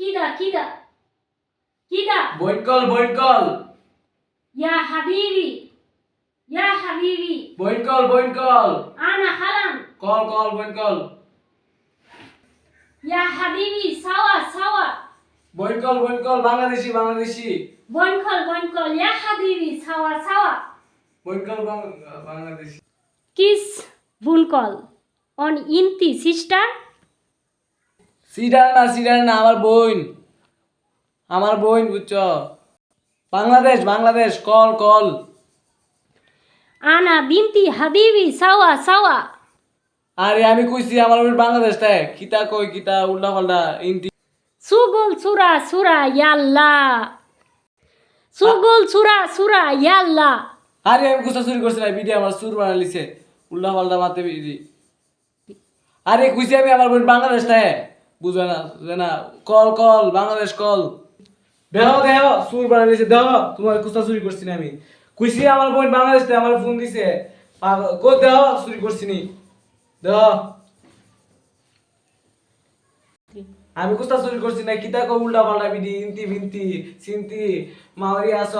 কিদা কিদা কিদা বইন কল বইন কল ইয়া হাবিবি ইয়া হাবিবি বইন কল বইন কল আনা হালান কল কল বইন কল ইয়া হাবিবি সাওয়া সাওয়া বইন কল বইন কল বাংলাদেশি বাংলাদেশি বনকল বনকল ইয়া হাবিবি সাওয়া সাওয়া বইন কল বাং- বাংলাদেশি কিস বুনকল অন ইনতি সিস্টার সিডার না সিডার না আমার বোন। আমার বোন বুঝছ? বাংলাদেশ বাংলাদেশ কল কল। আনা বিনতি হাবিবি সাওয়া সাওয়া। আরে আমি কইছি আমার বোন বাংলাদেশ তাই। কিতা কই কিতা উল্টা পাল্টা ইন্তি সুগুল সুরা সুরা ইয়াল্লা। সুগুল সুরা সুরা ইয়াল্লা। আরে আমি কুস্তা চুরি করছি না ভিডিও আমার সুর বানা লিছে উল্টা পাল্টা বিধি আরে কইছি আমি আমার বোন বাংলাদেশ তাই। বুঝবে না না, কল কল, বাংলাদেশ কল। দেহ দেহ বানা লিছে দেহ, তোমার কুস্তা চুরি করছি আমি। আমার বোন বাংলাদেশ আমার ফোন দিছে। কই দেহ, চুরি করছি নি। দেহ। আমি কুস্তা চুরি করছি না, কিতা কো উল্টা পাল্টা বিধি ইন্তি ভিন্তি সিন্তি মাওরি আস